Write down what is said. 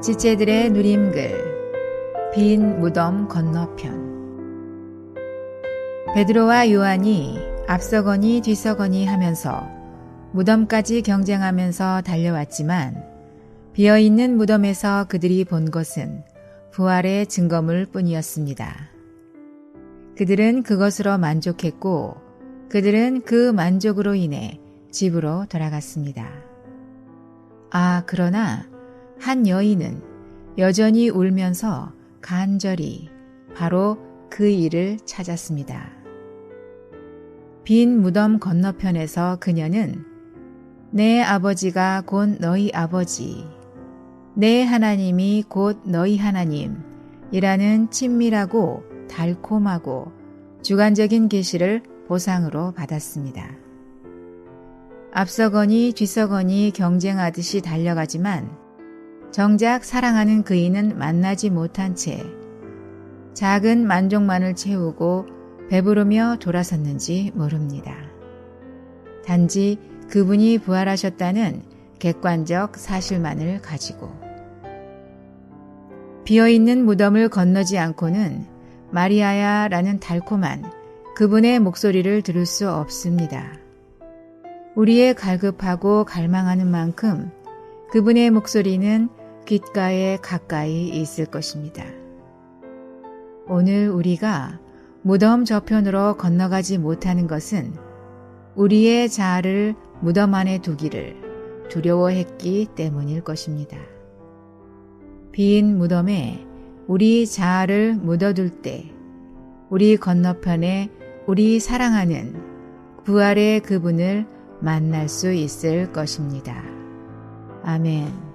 지체들의 누림글 빈 무덤 건너편 베드로와 요한이 앞서거니 뒤서거니 하면서 무덤까지 경쟁하면서 달려왔지만 비어있는 무덤에서 그들이 본 것은 부활의 증거물 뿐이었습니다. 그들은 그것으로 만족했고 그들은 그 만족으로 인해 집으로 돌아갔습니다. 아, 그러나 한 여인은 여전히 울면서 간절히 바로 그 일을 찾았습니다. 빈 무덤 건너편에서 그녀는 내 아버지가 곧 너희 아버지, 내 하나님이 곧 너희 하나님이라는 친밀하고 달콤하고 주관적인 계시를 보상으로 받았습니다. 앞서거니 뒤서거니 경쟁하듯이 달려가지만 정작 사랑하는 그이는 만나지 못한 채 작은 만족만을 채우고 배부르며 돌아섰는지 모릅니다. 단지 그분이 부활하셨다는 객관적 사실만을 가지고 비어있는 무덤을 건너지 않고는 마리아야 라는 달콤한 그분의 목소리를 들을 수 없습니다. 우리의 갈급하고 갈망하는 만큼 그분의 목소리는 귓가에 가까이 있을 것입니다. 오늘 우리가 무덤 저편으로 건너가지 못하는 것은 우리의 자아를 무덤 안에 두기를 두려워했기 때문일 것입니다. 빈 무덤에 우리 자아를 묻어둘 때 우리 건너편에 우리 사랑하는 부활의 그분을 만날 수 있을 것입니다. 아멘.